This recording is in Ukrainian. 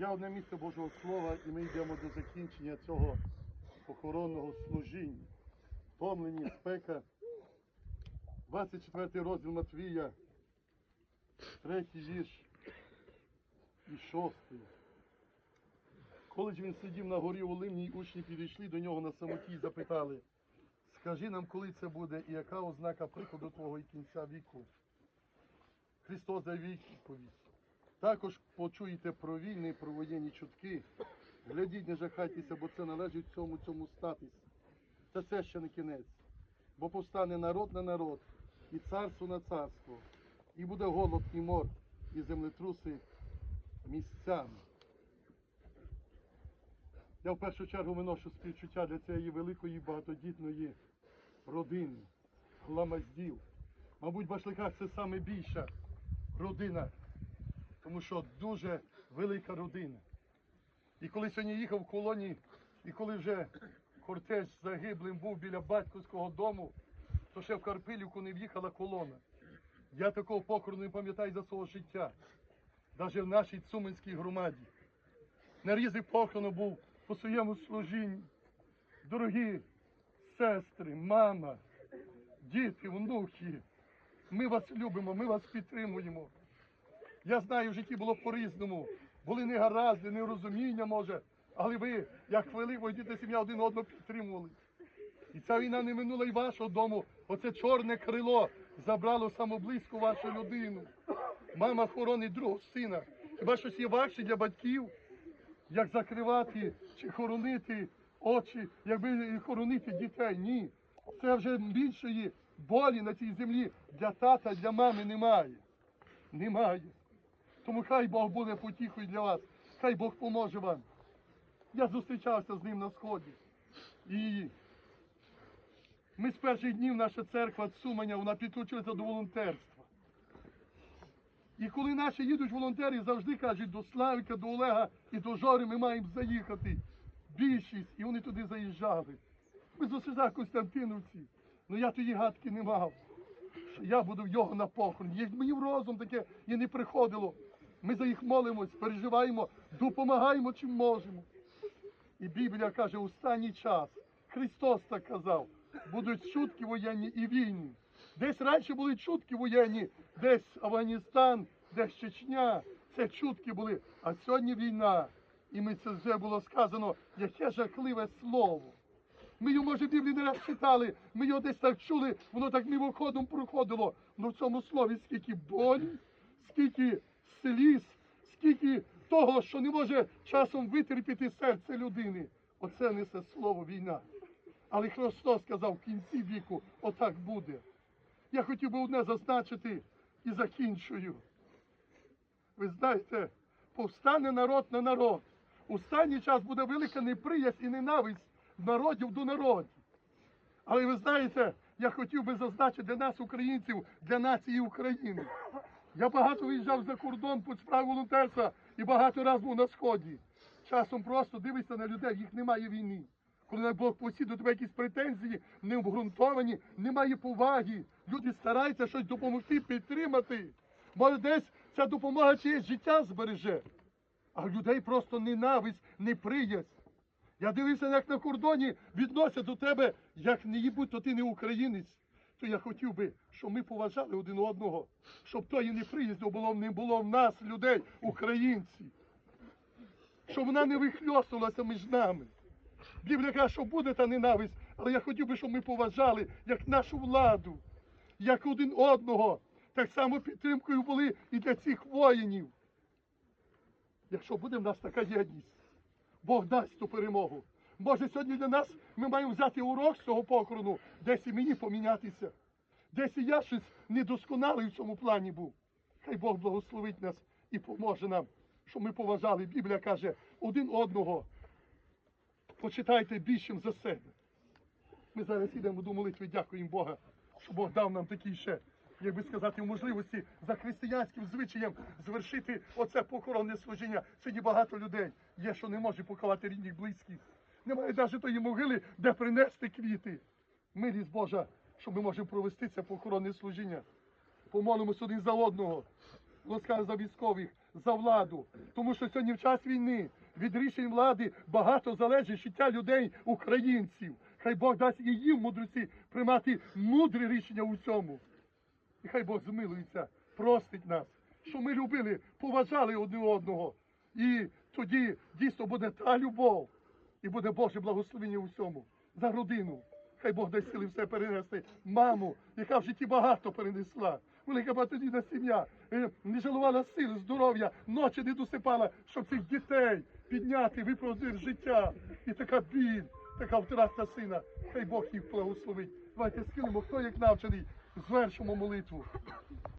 Я одне місце Божого Слова, і ми йдемо до закінчення цього похоронного служіння. Втомлені, спека. 24 розділ Матвія, третій вірш і шостий. Коли ж він сидів на горі Олимній, учні підійшли до нього на самоті і запитали, скажи нам, коли це буде і яка ознака приходу Твого і кінця віку. Христос дав відповідь. Також почуєте про війни, про воєнні чутки. Глядіть, не жахайтеся, бо це належить цьому цьому статись. Та це ще не кінець. Бо повстане народ на народ, і царство на царство, і буде голод і мор, і землетруси місцями. Я в першу чергу виношу співчуття для цієї великої багатодітної родини, гламаздів. Мабуть, Башликах це саме більша родина, тому що дуже велика родина. І коли сьогодні їхав в колоні, і коли вже кортеж загиблим був біля батьківського дому, то ще в Карпилівку не в'їхала колона. Я такого покору не пам'ятаю за свого життя, навіть в нашій Цуманській громаді. Нарізий похорону був по своєму служінні. Дорогі сестри, мама, діти, внуки, ми вас любимо, ми вас підтримуємо. Я знаю, в житті було по-різному. Були негаразди, нерозуміння, може, але ви, як велика діти сім'я, один одного підтримували. І ця війна не минула і вашого дому. Оце чорне крило забрало самоблизьку вашу людину. Мама хоронить другого сина. Хіба щось є важче для батьків, як закривати чи хоронити очі, якби хоронити дітей? Ні. Це вже більшої болі на цій землі для тата, для мами немає. Немає. Тому хай Бог буде потіхою для вас, хай Бог поможе вам. Я зустрічався з ним на сході. І ми з перших днів наша церква Цуманя, вона підключилася до волонтерства. І коли наші їдуть волонтери, завжди кажуть до Славіка, до Олега і до Жори ми маємо заїхати. Більшість, і вони туди заїжджали. Ми з Осиза Костянтиновці. Ну я тоді гадки не мав. Що я буду в його на похорон. Є- Мені в розум таке і не приходило. Ми за їх молимось, переживаємо, допомагаємо чим можемо. І Біблія каже, у останній час Христос так казав, будуть чутки воєнні і війни. Десь раніше були чутки воєнні, десь Афганістан, десь Чечня. Це чутки були. А сьогодні війна. І ми це вже було сказано, яке жахливе слово. Ми його, може, в не раз читали, ми його десь так чули, воно так мимоходом проходило. Ну в цьому слові скільки болі, скільки сліз, скільки того, що не може часом витерпіти серце людини. Оце несе слово війна. Але Христос сказав, в кінці віку отак буде. Я хотів би одне зазначити і закінчую. Ви знаєте, повстане народ на народ. У останній час буде велика неприязнь і ненависть народів до народів. Але ви знаєте, я хотів би зазначити для нас, українців, для нації України. Я багато виїжджав за кордон по справі волонтерства і багато разів був на сході. Часом просто дивишся на людей, їх немає війни. Коли на Бог посід до тебе якісь претензії, не обґрунтовані, немає поваги. Люди стараються щось допомогти, підтримати. Може, десь ця допомога чиєсь життя збереже. А людей просто ненависть, неприязнь. Я дивився, як на кордоні відносять до тебе, як не їбуть, то ти не українець. То я хотів би, щоб ми поважали один одного, щоб тої неприязні було не було в нас, людей, українців. Щоб вона не вихльостувалася між нами. Біблія каже, що буде та ненависть, але я хотів би, щоб ми поважали як нашу владу, як один одного. Так само підтримкою були і для цих воїнів. Якщо буде в нас така єдність, Бог дасть ту перемогу. Може, сьогодні для нас ми маємо взяти урок з цього похорону, десь і мені помінятися. Десь і я щось недосконалий в цьому плані був. Хай Бог благословить нас і поможе нам, щоб ми поважали. Біблія каже один одного. Почитайте більшим за себе. Ми зараз йдемо до молитви, дякуємо Бога, що Бог дав нам такі ще, як би сказати, можливості за християнським звичаєм звершити оце похоронне служіння. Сьогодні багато людей є, що не може поховати рідних близьких. Немає навіть тої могили, де принести квіти. Милість Божа, що ми можемо провести це похоронне служіння. Помолимося один за одного. Ласкаю за військових, за владу. Тому що сьогодні в час війни від рішень влади багато залежить життя людей, українців. Хай Бог дасть і їм мудреці приймати мудре рішення у цьому. І хай Бог змилується, простить нас, що ми любили, поважали одне одного. І тоді дійсно буде та любов, і буде Боже благословення у всьому за родину. Хай Бог дасть сили все перенести. Маму, яка в житті багато перенесла. Велика багатодітна сім'я, е, не жалувала сил, здоров'я, ночі не досипала, щоб цих дітей підняти, виправдати життя. І така біль, така втрата сина. Хай Бог їх благословить. Давайте схилимо, хто як навчений, звершимо молитву.